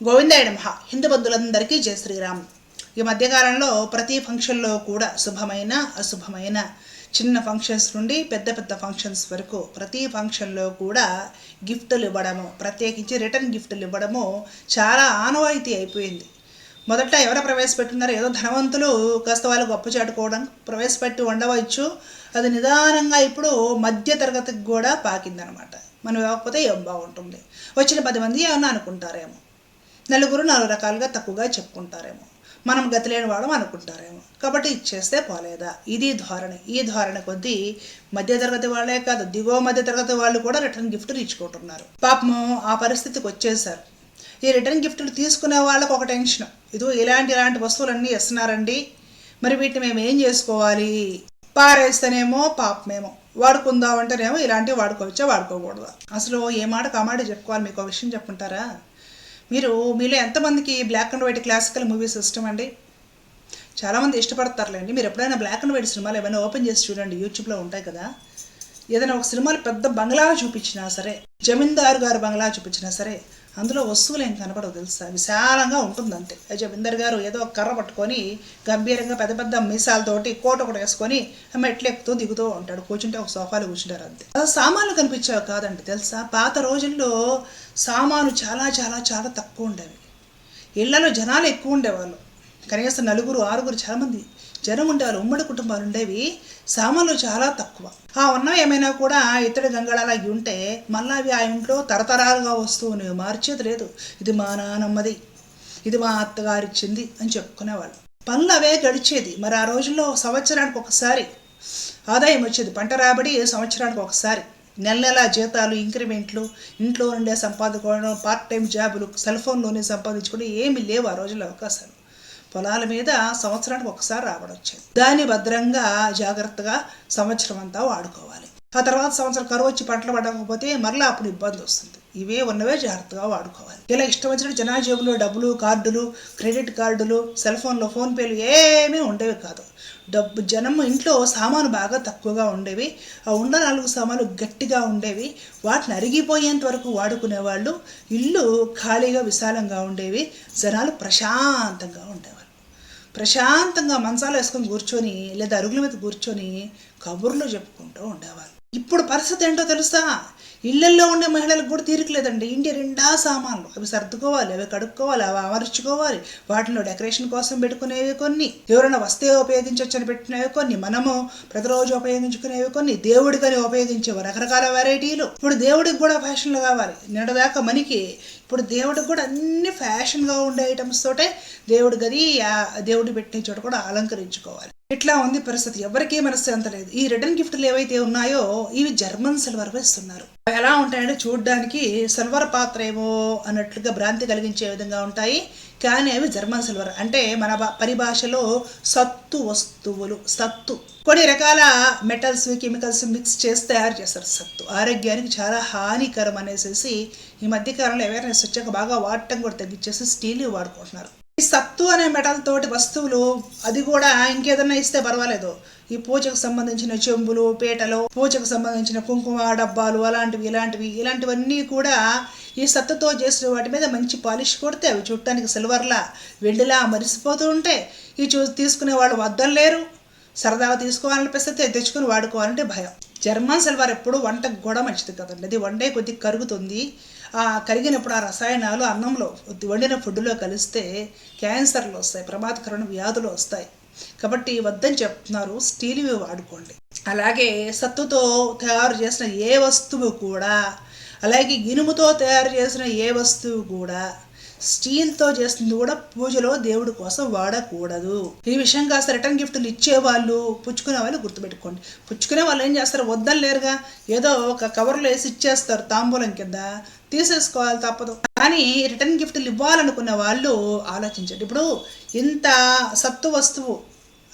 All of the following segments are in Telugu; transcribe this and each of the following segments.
గోవిందాయ నమః హిందూ బంధువులందరికీ జయ శ్రీరామ్. ఈ మధ్యకాలంలో ప్రతి ఫంక్షన్లో కూడా శుభమైన అశుభమైన చిన్న ఫంక్షన్స్ నుండి పెద్ద పెద్ద ఫంక్షన్స్ వరకు ప్రతి ఫంక్షన్లో కూడా గిఫ్టులు ఇవ్వడము ప్రత్యేకించి రిటర్న్ గిఫ్టులు ఇవ్వడము చాలా ఆనవాయితీ అయిపోయింది. మొదట ఎవరు ప్రవేశపెట్టున్నారో ఏదో ధనవంతులు కాస్త వాళ్ళు గొప్ప చాటుకోవడం ప్రవేశపెట్టి ఉండవచ్చు అది నిదానంగా ఇప్పుడు మధ్య తరగతికి కూడా పాకిందనమాట. మనం ఇవ్వకపోతే ఏం బాగుంటుంది? వచ్చిన పది మంది ఏమన్నా అనుకుంటారేమో. నలుగురు నాలుగు రకాలుగా తక్కువగా చెప్పుకుంటారేమో. మనం గతిలేని వాళ్ళం వాడు అనుకుంటారేమో. కాబట్టి ఇచ్చేస్తే పోలేదా? ఇది ధోరణి. ఈ ధోరణి కొద్దీ మధ్యతరగతి వాళ్ళే కాదు దిగువ మధ్య తరగతి వాళ్ళు కూడా రిటర్న్ గిఫ్ట్లు ఇచ్చుకుంటున్నారు పాపము ఆ పరిస్థితికి వచ్చేసారు ఈ రిటర్న్ గిఫ్ట్లు తీసుకునే వాళ్ళకు ఒక టెన్షన్. ఇదో ఇలాంటి ఇలాంటి వస్తువులన్నీ ఇస్తున్నారండి. మరి వీటిని మేము ఏం చేసుకోవాలి? పారేస్తేనేమో పాపమేమో. వాడుకుందామంటేనేమో ఇలాంటివి వాడుకోవచ్చా వాడుకోకూడదా? అసలు ఏ మాట కామాట చెప్పుకోవాలి? మీకు ఒక విషయం చెప్పుంటారా మీరు మీలో ఎంతమందికి black and white classical movies ఇష్టం అండి? చాలామంది ఇష్టపడతారులేండి. మీరు ఎప్పుడైనా బ్లాక్ అండ్ వైట్ సినిమాలు ఏమైనా ఓపెన్ చేసి చూడండి యూట్యూబ్లో ఉంటాయి కదా. ఏదైనా ఒక సినిమాలు పెద్ద బంగ్లా చూపించినా సరే జమీందారు గారు బంగ్లా చూపించినా సరే అందులో వస్తువులు ఏం కనపడవు తెలుసా? విశాలంగా ఉంటుంది అంతే జమీందర్ గారు ఏదో ఒక కర్ర పట్టుకొని గంభీరంగా పెద్ద పెద్ద మీసాలతోటి కోట ఒకటి వేసుకొని మెట్లు ఎక్కుతూ దిగుతూ ఉంటాడు. కూర్చుంటే ఒక సోఫాలో కూర్చుంటారు అంతే. సామాన్లు కనిపించేవి కాదండి తెలుసా? పాత రోజుల్లో సామాను చాలా చాలా చాలా తక్కువ ఉండేవి. ఇళ్ళలో జనాలు ఎక్కువ ఉండేవాళ్ళు. కనీసం నలుగురు ఆరుగురు చాలామంది జనం ఉండేవాళ్ళు ఉమ్మడి కుటుంబాలు ఉండేవి సామాన్లు చాలా తక్కువ. ఆ ఉన్నవి ఏమైనా కూడా ఇతడి గంగళాలకి ఉంటే మళ్ళీ అవి ఆ ఇంట్లో తరతరాలుగా వస్తువుని మార్చేది లేదు. ఇది మా నానమ్మది ఇది మా అత్తగారిచ్చింది అని చెప్పుకునేవాళ్ళు. పనులు అవే గడిచేది. మరి ఆ రోజుల్లో సంవత్సరానికి ఒకసారి ఆదాయం వచ్చేది. పంట రాబడి సంవత్సరానికి ఒకసారి. నెల నెల జీతాలు ఇంక్రిమెంట్లు ఇంట్లో ఉండే సంపాదించుకోవడం పార్ట్ టైం జాబులు సెల్ ఫోన్లోనే సంపాదించుకోవడం ఏమీ లేవు ఆ రోజుల్లో అవకాశాలు. పొలాల మీద సంవత్సరానికి ఒకసారి రావడం వచ్చేది దాన్ని భద్రంగా జాగ్రత్తగా సంవత్సరం అంతా వాడుకోవాలి. ఆ తర్వాత సంవత్సరం కరువు వచ్చి పంటలు పడకపోతే మరలా అప్పుడు ఇబ్బంది వస్తుంది. ఇవే ఉన్నవే జాగ్రత్తగా వాడుకోవాలి. ఇలా ఇష్టం వచ్చిన జనాజేబులో డబ్బులు కార్డులు క్రెడిట్ కార్డులు సెల్ ఫోన్లో ఫోన్పేలు ఏమీ ఉండేవి కాదు. డబ్బు జనం ఇంట్లో సామాను బాగా తక్కువగా ఉండేవి. ఆ ఉన్న నాలుగు సామాన్లు గట్టిగా ఉండేవి. వాటిని అరిగిపోయేంత వరకు వాడుకునేవాళ్ళు. ఇల్లు ఖాళీగా విశాలంగా ఉండేవి. జనాలు ప్రశాంతంగా ఉండేవాళ్ళు. ప్రశాంతంగా మంచాలు వేసుకొని కూర్చొని లేదా అరుగుల మీద కూర్చొని కబుర్లు చెప్పుకుంటూ ఉండేవాళ్ళు. ఇప్పుడు పరిస్థితి ఏంటో తెలుసా? ఇళ్ళల్లో ఉండే మహిళలకు కూడా తీరికలేదండి. ఇంటి రెండా సామాన్లు. అవి సర్దుకోవాలి అవి కడుక్కోవాలి అవి అమర్చుకోవాలి. వాటిలో డెకరేషన్ కోసం పెట్టుకునేవి కొన్ని ఎవరైనా వస్తే ఉపయోగించవచ్చని పెట్టినవి కొన్ని మనము ప్రతిరోజు ఉపయోగించుకునేవి కొన్ని దేవుడికని ఉపయోగించేవి రకరకాల వెరైటీలు. ఇప్పుడు దేవుడికి కూడా ఫ్యాషన్లు కావాలి. నిన్నదాకా మనకి ఇప్పుడు దేవుడికి కూడా అన్ని ఫ్యాషన్గా ఉండే ఐటమ్స్ తోటే దేవుడి గది దేవుడు దేవుడి పెట్టిన చోట కూడా అలంకరించుకోవాలి. ఇట్లా ఉంది పరిస్థితి? ఎవరికీ మనశ్శాంతి లేదు. ఈ రిటర్న్ గిఫ్ట్లు ఏవైతే ఉన్నాయో ఇవి జర్మన్ సిల్వర్ ఇస్తున్నారు ఎలా ఉంటాయంటే చూడడానికి సిల్వర్ పాత్ర ఏమో అన్నట్లుగా భ్రాంతి కలిగించే విధంగా ఉంటాయి. కానీ అవి జర్మన్ సిల్వర్. అంటే మన భా- పరిభాషలో సత్తు వస్తువులు సత్తు. కొన్ని రకాల మెటల్స్ కెమికల్స్ మిక్స్ చేసి తయారు చేస్తారు సత్తు. ఆరోగ్యానికి చాలా హానికరం అనేసి ఈ మధ్యకాలంలో అవేర్నెస్ వచ్చాక బాగా వాడటం కూడా తగ్గించేసి స్టీల్ వాడుకుంటున్నారు. ఈ సత్తు అనే మెటల్ తోటి వస్తువులు అది కూడా ఇంకేదన్నా ఇస్తే పర్వాలేదు. ఈ పూజకు సంబంధించిన చెంబులు పీటలు పూజకు సంబంధించిన కుంకుమ డబ్బాలు అలాంటివి ఇలాంటివి ఇలాంటివన్నీ కూడా ఈ సత్తుతో చేసిన వాటి మీద మంచి పాలిష్ కొడితే అవి చూడటానికి సిల్వర్లా వెండిలా మరిసిపోతూ ఉంటే ఈ చూ తీసుకునే వాళ్ళు వద్దలేరు సరదాగా తీసుకోవాలనిపిస్తే తెచ్చుకొని వాడుకోవాలంటే భయం. జర్మన్ సిల్వర్ ఎప్పుడు వంటకు కూడా మంచిది కదండి. అది వండే కొద్దిగా కరుగుతుంది. ఆ కరిగినప్పుడు ఆ రసాయనాలు అన్నంలో వండిన ఫుడ్లో కలిస్తే క్యాన్సర్లు వస్తాయి ప్రమాదకరమైన వ్యాధులు వస్తాయి. కాబట్టి వద్దని చెప్తున్నారు స్టీల్వి వాడుకోండి. అలాగే సత్తుతో తయారు చేసిన ఏ వస్తువు కూడా అలాగే ఇనుముతో తయారు చేసిన ఏ వస్తువు కూడా స్టీల్తో చేస్తుంది కూడా పూజలో దేవుడి కోసం వాడకూడదు. ఈ విషయం కాస్త రిటర్న్ గిఫ్ట్లు ఇచ్చేవాళ్ళు పుచ్చుకునే వాళ్ళు గుర్తుపెట్టుకోండి. పుచ్చుకునే వాళ్ళు ఏం చేస్తారు? వద్దని లేరుగా ఏదో ఒక కవర్లో వేసి ఇచ్చేస్తారు తాంబూలం కింద. తీసేసుకోవాలి తప్పదు. కానీ రిటర్న్ గిఫ్ట్లు ఇవ్వాలనుకున్న వాళ్ళు ఆలోచించండి. ఇప్పుడు ఇంత సత్తు వస్తువు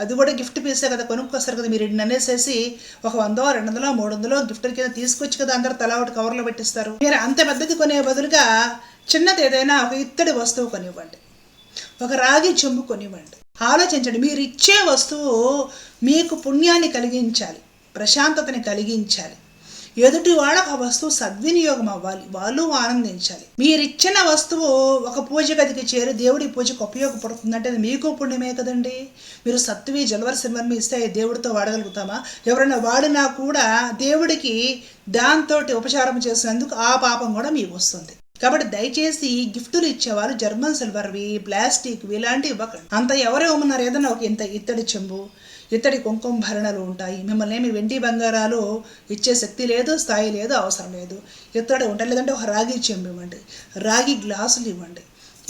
అది కూడా గిఫ్ట్ పీసే కదా కొనుక్కొస్తారు కదా మీరు ఇన్ని అనేసేసి ఒక వందో రెండు వందలో మూడు వందలో గిఫ్ట్ కింద తీసుకొచ్చి కదా అందరు తల ఒకటి కవర్లో పెట్టిస్తారు. మీరు అంత పెద్దది కొనే బదులుగా చిన్నది ఏదైనా ఒక ఇత్తడి వస్తువు కొనివ్వండి. ఒక రాగి చెంబు కొనివ్వండి. ఆలోచించండి మీరు ఇచ్చే వస్తువు మీకు పుణ్యాన్ని కలిగించాలి ప్రశాంతతని కలిగించాలి. ఎదుటి వాళ్ళకు ఆ వస్తువు సద్వినియోగం అవ్వాలి. వాళ్ళు ఆనందించాలి. మీరిచ్చిన వస్తువు ఒక పూజ గదికి చేరి దేవుడి పూజకు ఉపయోగపడుతుందంటే అది మీకు పుణ్యమే కదండి. మీరు సత్తువి జలవర సింహర్మి ఇస్తే దేవుడితో వాడగలుగుతామా? ఎవరైనా వాడినా కూడా దేవుడికి దాంతో ఉపచారం చేసినందుకు ఆ పాపం కూడా మీకు వస్తుంది. కాబట్టి దయచేసి గిఫ్టులు ఇచ్చేవారు జర్మన్ సిల్వర్వి ప్లాస్టిక్వి ఇలాంటివి ఇవ్వకండి. అంత ఎవరే ఉన్నారు. ఏదైనా ఒక ఇంత ఇత్తడి చెంబు ఇత్తడి కుంకుమ భరణలు ఉంటాయి. మిమ్మల్ని ఏమి వెండి బంగారాలు ఇచ్చే శక్తి లేదు స్థాయి లేదు అవసరం లేదు. ఇత్తడి ఉంటాయి లేదంటే ఒక రాగి చెంబు ఇవ్వండి. రాగి గ్లాసులు ఇవ్వండి.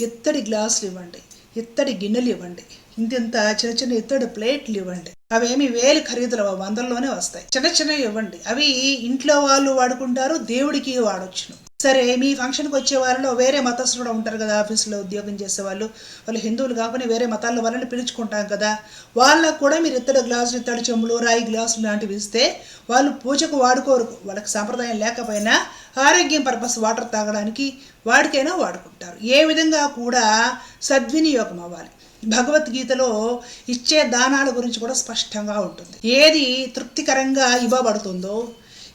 ఇత్తడి గ్లాసులు ఇవ్వండి. ఇత్తడి గిన్నెలు ఇవ్వండి. ఇంతింత చిన్న చిన్న ఇత్తడి ప్లేట్లు ఇవ్వండి. అవేమి వేలు ఖరీదులు వందల్లోనే వస్తాయి. చిన్న చిన్నవి ఇవ్వండి. అవి ఇంట్లో వాళ్ళు వాడుకుంటారు దేవుడికి వాడొచ్చును. సరే మీ ఫంక్షన్కి వచ్చే వాళ్ళలో వేరే మతస్థులు కూడా ఉంటారు కదా ఆఫీస్లో ఉద్యోగం చేసే వాళ్ళు. వాళ్ళు హిందువులు కాకుండా వేరే మతాల్లో వాళ్ళని పిలుచుకుంటాం కదా. వాళ్ళకు కూడా మీరు ఇత్తడి గ్లాసులు ఇత్తడి చెంబులు రాయి గ్లాసులు లాంటివి ఇస్తే వాళ్ళు పూజకు వాడుకోరు. వాళ్ళకి సాంప్రదాయం లేకపోయినా ఆరోగ్యం పర్పస్ వాటర్ తాగడానికి వాడికైనా వాడుకుంటారు. ఏ విధంగా కూడా సద్వినియోగం అవ్వాలి. భగవద్గీతలో ఇచ్చే దానాల గురించి కూడా స్పష్టంగా ఉంటుంది. ఏది తృప్తికరంగా ఇవ్వబడుతుందో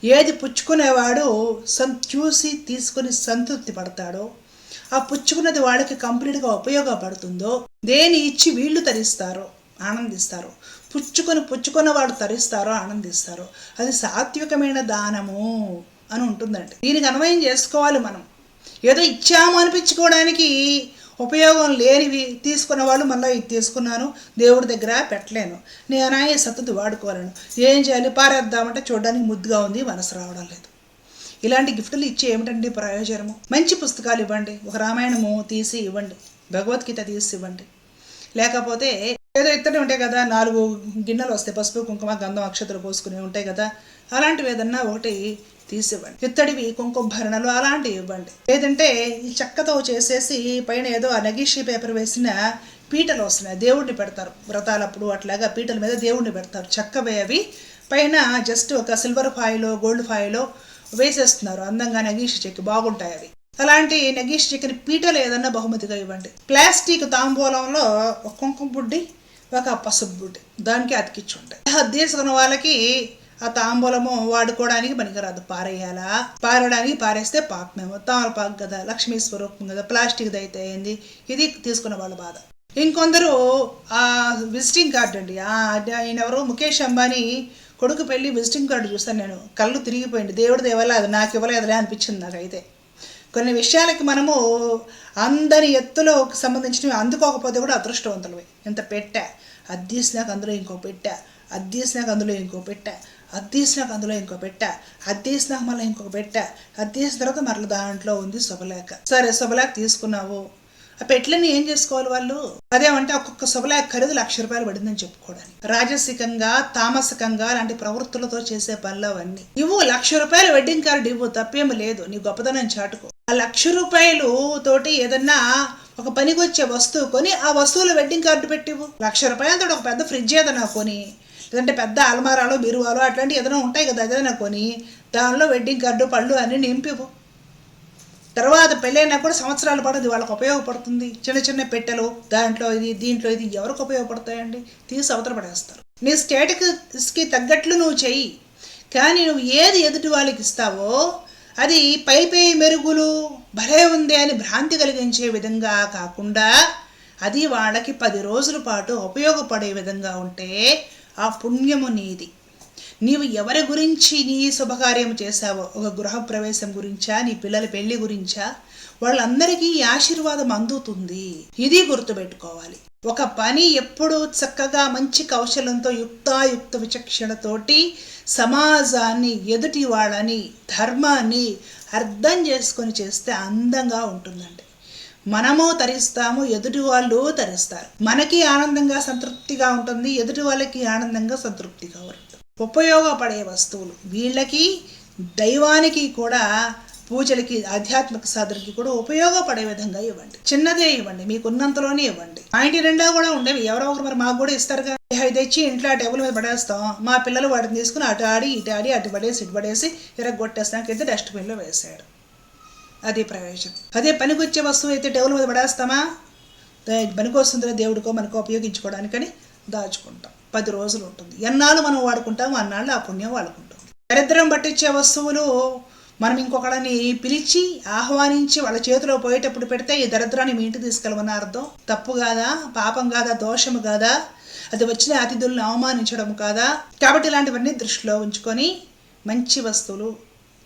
ఏది పుచ్చుకునేవాడు సం చూసి తీసుకొని సంతృప్తి పడతాడో ఆ పుచ్చుకున్నది వాళ్ళకి కంప్లీట్గా ఉపయోగపడుతుందో దేని ఇచ్చి వీళ్ళు తరిస్తారో ఆనందిస్తారు. పుచ్చుకొని పుచ్చుకున్న వాడు తరిస్తారో ఆనందిస్తారు. అది సాత్వికమైన దానము అని ఉంటుందండి. దీనికి అన్వయం చేసుకోవాలి మనం. ఏదో ఇచ్చాము అనిపించుకోవడానికి ఉపయోగం లేనివి తీసుకున్న వాళ్ళు మళ్ళీ ఇది తీసుకున్నాను దేవుడి దగ్గర పెట్టలేను. నేను ఈ సత్తు వాడుకోలేను ఏం చేయాలి? పారేద్దామంటే చూడడానికి ముద్దుగా ఉంది మనసు రావడం లేదు. ఇలాంటి గిఫ్టులు ఇచ్చి ఏమిటండి ప్రయోజనము? మంచి పుస్తకాలు ఇవ్వండి. ఒక రామాయణము తీసి ఇవ్వండి. భగవద్గీత తీసి ఇవ్వండి. లేకపోతే ఏదో ఇత్తడి ఉంటాయి కదా నాలుగు గిన్నెలు వస్తాయి పసుపు కుంకుమ గంధం అక్షతలు పోసుకుని ఉంటాయి కదా. అలాంటివి ఏదన్నా ఒకటి తీసివ్వండి. ఇత్తడివి కుంకుమ భరణలు అలాంటివి ఇవ్వండి. లేదంటే ఈ చెక్కతో చేసేసి పైన ఏదో ఆ నగీషి పేపర్ వేసిన పీటలు వస్తున్నాయి. దేవుడిని పెడతారు. వ్రతాలప్పుడు అట్లాగా పీటల మీద దేవుడిని పెడతారు. చెక్కవే అవి. పైన జస్ట్ ఒక సిల్వర్ ఫాయిలో గోల్డ్ ఫాయిలో వేసేస్తున్నారు. అందంగా నగీషి చెక్కి బాగుంటాయి అవి. అలాంటి నగీష్ చెక్కిన పీటలు ఏదన్నా బహుమతిగా ఇవ్వండి. ప్లాస్టిక్ తాంబూలంలో ఒక కుంకుమ బుడ్డి ఒక పసుపు బుడ్డి. దానికి అతికిచ్చుంటాయి తీసుకున్న వాళ్ళకి ఆ తాంబూలము వాడుకోవడానికి పనికిరాదు. పారేయాలా? పారడానికి పారేస్తే పాకమేమో తామలపాకు కదా లక్ష్మీ స్వరూపం కదా ప్లాస్టిక్ అయితే అయింది ఇది తీసుకున్న వాళ్ళ బాధ. ఇంకొందరు ఆ విజిటింగ్ కార్డు అండి. ఆయన ఎవరు ముఖేష్ అంబానీ కొడుకు పెళ్ళి విజిటింగ్ కార్డు చూస్తాను నేను. కళ్ళు తిరిగిపోయింది. దేవుడి దేవల్ల అది నాకు ఇవ్వలేదులే అనిపించింది నాకైతే. కొన్ని విషయాలకి మనము అందరి ఎత్తులో సంబంధించినవి అందుకోకపోతే కూడా అదృష్టవంతులవి ఇంత పెట్టా అద్దీసినాక అందులో ఇంకో పెట్టా అద్దీసినాక అందులో ఇంకో పెట్టా అద్దీసినాక అందులో ఇంకో పెట్టా అద్దీసినాక మళ్ళీ ఇంకొక పెట్టా అద్దీసిన తర్వాత మరలా దాంట్లో ఉంది శుభలేఖ. సరే శుభలేఖ తీసుకున్నావు. ఆ పెట్లని ఏం చేసుకోవాలి వాళ్ళు? అదేమంటే ఒక్కొక్క శుభలేఖ ఖరీదు లక్ష రూపాయలు పడిందని చెప్పుకోవడానికి. రాజసికంగా తామసికంగా లాంటి ప్రవృత్తులతో చేసే పనులు అవన్నీ. ఇవ్వు లక్ష రూపాయలు వెడ్డింగ్ కార్డు ఇవ్వు తప్పేమి లేదు. నీ గొప్పతనం చాటుకో. ఆ లక్ష రూపాయలు తోటి ఏదన్నా ఒక పనికి వచ్చే వస్తువు కొని ఆ వస్తువులు వెడ్డింగ్ కార్డు పెట్టివు లక్ష రూపాయలతో ఒక పెద్ద ఫ్రిడ్జ్ ఏదన్నా కొని లేదంటే పెద్ద అల్మారాలు బీరువాలు అట్లాంటివి ఏదైనా ఉంటాయి కదా ఏదైనా కొని దానిలో వెడ్డింగ్ కార్డు పళ్ళు అన్నీ నింపివు తర్వాత పెళ్ళైనా కూడా సంవత్సరాల పాటు అది వాళ్ళకి ఉపయోగపడుతుంది. చిన్న చిన్న పెట్టెలు దాంట్లో ఇది దీంట్లో ఇది ఎవరికి ఉపయోగపడతాయండి? తీసి అవతల పడేస్తారు. నీ స్టేటస్కి తగ్గట్లు నువ్వు చెయ్యి. కానీ నువ్వు ఏది ఎదుటి వాళ్ళకి ఇస్తావో అది పై పై మెరుగులు భలే ఉంది అని భ్రాంతి కలిగించే విధంగా కాకుండా అది వాళ్ళకి పది రోజుల పాటు ఉపయోగపడే విధంగా ఉంటే ఆ పుణ్యము నీది. నీవు ఎవరి గురించి నీ శుభకార్యం చేశావో ఒక గృహప్రవేశం గురించా నీ పిల్లల పెళ్ళి గురించా వాళ్ళందరికీ ఈ ఆశీర్వాదం అందుతుంది. ఇది గుర్తుపెట్టుకోవాలి. ఒక పని ఎప్పుడూ చక్కగా మంచి కౌశలంతో యుక్తాయుక్త విచక్షణతోటి సమాజాన్ని ఎదుటి వాళ్ళని ధర్మాన్ని అర్థం చేసుకొని చేస్తే అందంగా ఉంటుందండి. మనము తరిస్తాము ఎదుటి వాళ్ళు తరిస్తారు. మనకి ఆనందంగా సంతృప్తిగా ఉంటుంది ఎదుటి వాళ్ళకి ఆనందంగా సంతృప్తిగా ఉంటుంది. ఉపయోగపడే వస్తువులు. వీళ్ళకి దైవానికి కూడా పూజలకి ఆధ్యాత్మిక సాధనకి కూడా ఉపయోగపడే విధంగా ఇవ్వండి. చిన్నదే ఇవ్వండి మీకు ఉన్నంతలోనే ఇవ్వండి. మా ఇంటి నిండా కూడా ఉండేవి. ఎవరో ఒకరు మరి మాకు కూడా ఇస్తారుగా అవి తెచ్చి ఇంట్లో టేబుల్ మీద పడేస్తాం. మా పిల్లలు వాటిని తీసుకుని అటు ఆడి ఇటు ఆడి అటు పడేసి ఇటు పడేసి ఇరగొట్టేస్తానికి డస్ట్బిన్లో వేసాడు అది ప్రయోజనం. అదే పనికొచ్చే వస్తువు అయితే టేబుల్ మీద పడేస్తామా? పనికొస్తుందిరా దేవుడికో మనకో ఉపయోగించుకోవడానికని దాచుకుంటాం. పది రోజులు ఉంటుంది. ఎన్నాళ్ళు మనం వాడుకుంటాం అన్నాళ్ళు ఆ పుణ్యం వాడుకుంటాం. దరిద్రం పట్టించే వస్తువులు మనం ఇంకొకళ్ళని పిలిచి ఆహ్వానించి వాళ్ళ చేతిలో పోయేటప్పుడు పెడితే ఈ దరిద్రాన్ని మీ ఇంటికి తీసుకెళ్ళమని అర్థం? తప్పు కాదా? పాపం కాదా? దోషము కాదా? అది వచ్చిన అతిథులను అవమానించడం కాదా? కాబట్టి ఇలాంటివన్నీ దృష్టిలో ఉంచుకొని మంచి వస్తువులు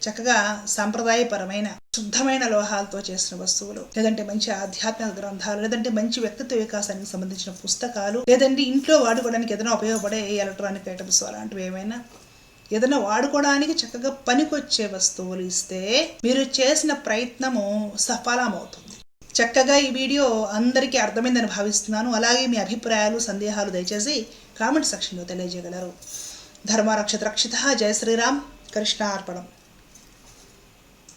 చక్కగా సాంప్రదాయపరమైన శుద్ధమైన లోహాలతో చేసిన వస్తువులు లేదంటే మంచి ఆధ్యాత్మిక గ్రంథాలు లేదంటే మంచి వ్యక్తిత్వ వికాసానికి సంబంధించిన పుస్తకాలు లేదంటే ఇంట్లో వాడుకోవడానికి ఏదైనా ఉపయోగపడే ఎలక్ట్రానిక్ ఐటమ్స్ అలాంటివి ఏమైనా? ఏదైనా వాడుకోవడానికి చక్కగా పనికొచ్చే వస్తువులు ఇస్తే మీరు చేసిన ప్రయత్నము సఫలమవుతుంది. చక్కగా ఈ వీడియో అందరికీ అర్థమైందని భావిస్తున్నాను. అలాగే మీ అభిప్రాయాలు సందేహాలు దయచేసి కామెంట్ సెక్షన్లో తెలియజేయగలరు. ధర్మరక్షత రక్షిత జయ శ్రీరామ్ కృష్ణ అర్పణం